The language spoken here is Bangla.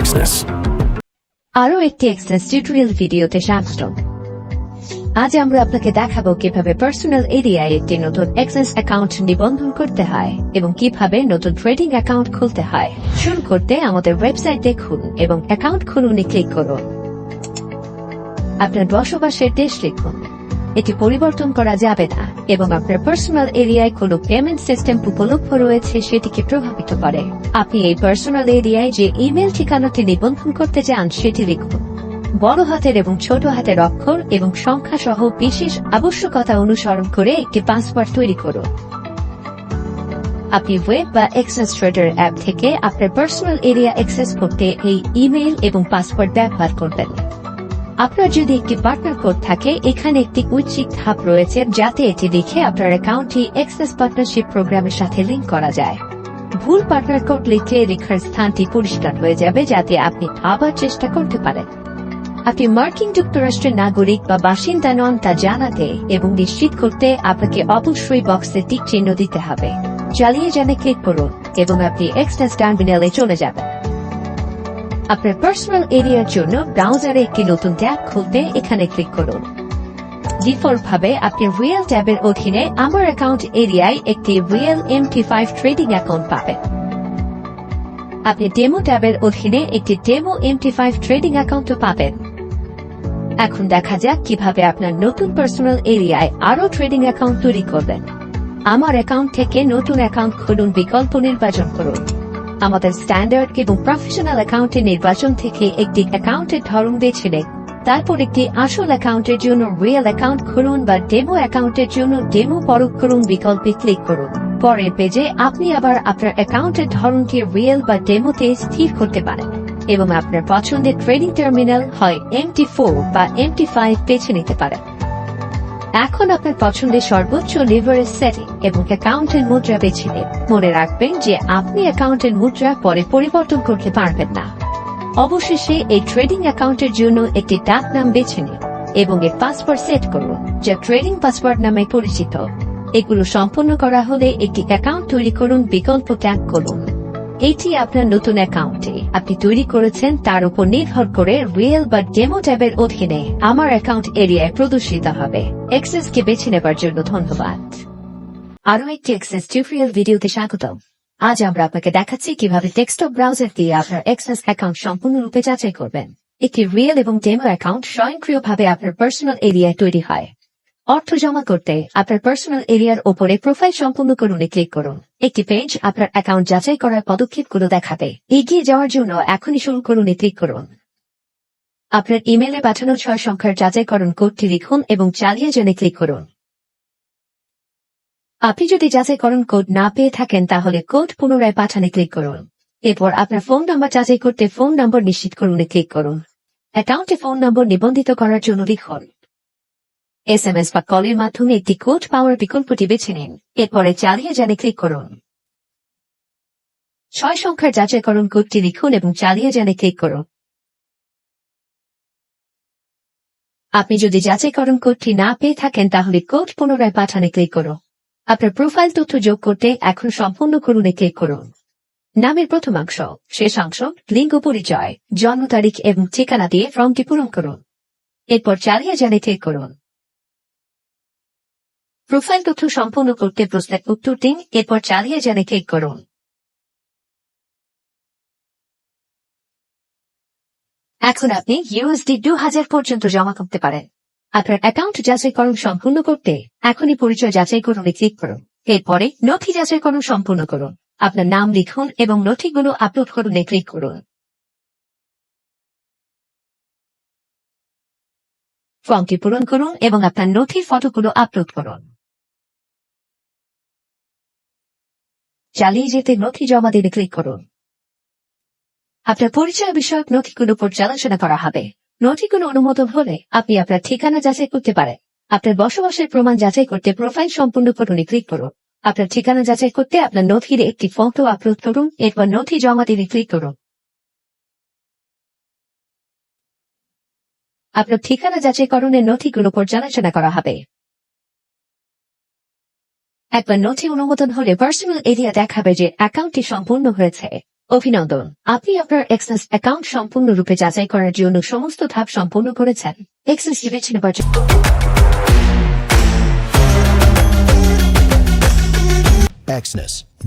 Exness. আরও একটি এক্সেস টিউটোরিয়াল ভিডিওতে স্বাগত আজ আমরা আপনাকে দেখাবো কীভাবে পার্সোনাল এরিয়ায় একটি নতুন এক্সেস অ্যাকাউন্ট নিবন্ধন করতে হয় এবং কীভাবে নতুন ট্রেডিং অ্যাকাউন্ট খুলতে হয়। শুরু করতে আমাদের ওয়েবসাইট দেখুন এবং অ্যাকাউন্ট খুলুনে ক্লিক করুন। আপনার বসবাসের দেশ লিখুন। এটি পরিবর্তন করা যাবে না, এবং আপনার পার্সোনাল এরিয়ায় কোনো পেমেন্ট সিস্টেম উপলব্ধ রয়েছে সেটিকে প্রভাবিত করে। আপনি এই পার্সোনাল এরিয়ায় যে ইমেল ঠিকানাটি নিবন্ধন করতে চান সেটি লিখুন। বড় হাতের এবং ছোট হাতের অক্ষর এবং সংখ্যা সহ বিশেষ আবশ্যকতা অনুসরণ করে একটি পাসওয়ার্ড তৈরি করুন। আপনি ওয়েব বা এক্সেস ট্রেডার অ্যাপ থেকে আপনার পার্সোনাল এরিয়া অ্যাক্সেস করতে এই ইমেল এবং পাসওয়ার্ড ব্যবহার করবেন। আপনার যদি একটি পার্টনার কোড থাকে, এখানে একটি ঐচ্ছিক ধাপ রয়েছে, যাতে এটি লিখে আপনার অ্যাকাউন্টটি এক্সেস পার্টনারশিপ প্রোগ্রামের সাথে লিঙ্ক করা যায়। ভুল পার্টনার কোড লিখলে লেখার স্থানটি পরিষ্কার হয়ে যাবে, যাতে আপনি আবার চেষ্টা করতে পারেন। আপনি মার্কিন যুক্তরাষ্ট্রের নাগরিক বা বাসিন্দা নন তা জানাতে এবং নিশ্চিত করতে আপনাকে অবশ্যই বক্সে টিক চিহ্ন দিতে হবে। চালিয়ে জানে ক্লিক করুন এবং আপনি এক্সনেস টার্মিনালে চলে যাবেন। আপনার পার্সোনাল এরিয়ার জন্য ব্রাউজারে একটি নতুন ট্যাব খুলতে এখানে ক্লিক করুন। ডিফল্ট ভাবে আপনি রিয়েল ট্যাবের অধীনে আমার অ্যাকাউন্ট এরিয়ায় একটি real MT five trading account পাবেন। আপনি ডেমো ট্যাবের অধীনে একটি ডেমো এমটি ফাইভ ট্রেডিং অ্যাকাউন্টও পাবেন। এখন দেখা যাক কীভাবে আপনার নতুন পার্সোনাল এরিয়ায় আরও ট্রেডিং অ্যাকাউন্ট তৈরি করবেন। আমার অ্যাকাউন্ট থেকে নতুন অ্যাকাউন্ট খুলুন বিকল্প নির্বাচন করুন। আমাদের স্ট্যান্ডার্ড এবং প্রফেশনাল অ্যাকাউন্টের নির্বাচন থেকে একটি অ্যাকাউন্টের ধরন বেছে নিন তারপর একটি আসল অ্যাকাউন্টের জন্য রিয়েল অ্যাকাউন্ট খুলুন বা ডেমো অ্যাকাউন্টের জন্য ডেমো পরখ করুন বিকল্পে ক্লিক করুন। পরের পেজে আপনি আবার আপনার অ্যাকাউন্টের ধরনকে রিয়েল বা ডেমোতে স্থির করতে পারেন এবং আপনার পছন্দের ট্রেডিং টার্মিনাল হয় এমটি ফোর বা এমটি ফাইভ বেছে নিতে পারেন। এখন আপনার পছন্দের সর্বোচ্চ লিভারেজ সেটিং এবং অ্যাকাউন্টের মুদ্রা বেছে নিন। মনে রাখবেন যে আপনি অ্যাকাউন্টের মুদ্রা পরে পরিবর্তন করতে পারবেন না। অবশেষে এই ট্রেডিং অ্যাকাউন্টের জন্য একটি ডাক নাম বেছে নিন এবং এর পাসওয়ার্ড সেট করুন, যা ট্রেডিং পাসওয়ার্ড নামে পরিচিত। এগুলো সম্পন্ন করা হলে একটি অ্যাকাউন্ট তৈরি করুন, বিকল্প ট্যাগ করুন এটি আপনার নতুন অ্যাকাউন্টে আপনি তৈরি করেছেন, তার উপর নির্ভর করে রিয়েল বা ডেমো ট্যাবের অধীনে আমার অ্যাকাউন্ট এরিয়ায় প্রদর্শিত হবে। কে বেছে নেবার জন্য ধন্যবাদ। আরও একটি এক্সেস টিউটোরিয়াল ভিডিওতে স্বাগতম। আজ আমরা আপনাকে দেখাচ্ছি কীভাবে ডেস্কটপ ব্রাউজার দিয়ে আপনার এক্সেস অ্যাকাউন্ট সম্পূর্ণরূপে যাচাই করবেন। একটি রিয়েল এবং ডেমো অ্যাকাউন্ট স্বয়ংক্রিয়ভাবে আপনার পার্সোনাল এরিয়ায় তৈরি হয়। অর্থ জমা করতে আপনার পার্সোনাল এরিয়ার ওপরে প্রোফাইল সম্পূর্ণ করুন ক্লিক করুন। একটি পেজ আপনার অ্যাকাউন্ট যাচাই করার পদক্ষেপগুলো দেখাবে। এগিয়ে যাওয়ার জন্য এখনই শুরু করুন ক্লিক করুন। আপনার ইমেলে পাঠানো ছয় সংখ্যার যাচাইকরণ কোডটি লিখুন এবং চালিয়ে জেনে ক্লিক করুন। আপনি যদি যাচাইকরণ কোড না পেয়ে থাকেন তাহলে কোড পুনরায় পাঠানে ক্লিক করুন। এরপর আপনার ফোন নাম্বার যাচাই করতে ফোন নম্বর নিশ্চিত করুন ক্লিক করুন। অ্যাকাউন্টে ফোন নম্বর নিবন্ধিত করার জন্য লিখুন। এস এম এস বা কলের মাধ্যমে একটি কোড পাওয়ার বিকল্পটি বেছে নিন। এরপরে চালিয়ে জানে ক্লিক করুন। ছয় সংখ্যার যাচাইকরণ কোডটি লিখুন এবং চালিয়ে জানে ক্লিক করুন। আপনি যদি যাচাইকরণ কোডটি না পেয়ে থাকেন, তাহলে কোড পুনরায় পাঠানে ক্লিক করুন। আপনার প্রোফাইল তথ্য যোগ করতে এখন সম্পূর্ণ করুন ক্লিক করুন। নামের প্রথমাংশ শেষাংশ লিঙ্গ পরিচয়, জন্ম তারিখ এবং ঠিকানা দিয়ে ফর্মটি পূরণ করুন। এরপর চালিয়ে জানে ক্লিক করুন। প্রোফাইল তথ্য সম্পূর্ণ করতে প্রশ্নের উত্তর দিন, এরপর চালিয়ে জানে ক্লিক করুন। এখন আপনি ইউএসডি দু হাজার পর্যন্ত জমা করতে পারেন। আপনার অ্যাকাউন্ট যাচাইকরণ সম্পূর্ণ করতে এখনই পরিচয় যাচাই করুন ক্লিক করুন। এরপরে নথি যাচাইকরণ সম্পূর্ণ করুন। আপনার নাম লিখুন এবং নথিগুলো আপলোড করুন ক্লিক করুন। ফর্মটি পূরণ করুন এবং আপনার নথির ফটোগুলো আপলোড করুন। চালিয়ে যেতে নথি জমা দিলে ক্লিক করুন। আপনার পরিচয় বিষয়ক নথিগুলো পর্যালোচনা করা হবে। নথিগুলো অনুমোদন হলে আপনি আপনার ঠিকানা যাচাই করতে পারেন। আপনার বসবাসের প্রমাণ যাচাই করতে প্রোফাইল সম্পূর্ণ করুন ক্লিক করুন। আপনার ঠিকানা যাচাই করতে আপনার নথির একটি ফটো আপলোড করুন, এরপর নথি জমা দিলে ক্লিক করুন। আপনার ঠিকানা যাচাই যাচাইকরণের নথিগুলো পর্যালোচনা করা হবে। একবার নথি অনুমোদন হলে পার্সোনাল এরিয়া দেখাবে যে অ্যাকাউন্টটি সম্পূর্ণ হয়েছে অভিনন্দন, আপনি আপনার এক্সেস অ্যাকাউন্ট সম্পূর্ণরূপে যাচাই করার জন্য সমস্ত ধাপ সম্পূর্ণ করেছেন এক্সেস বেছে নেবার জন্য.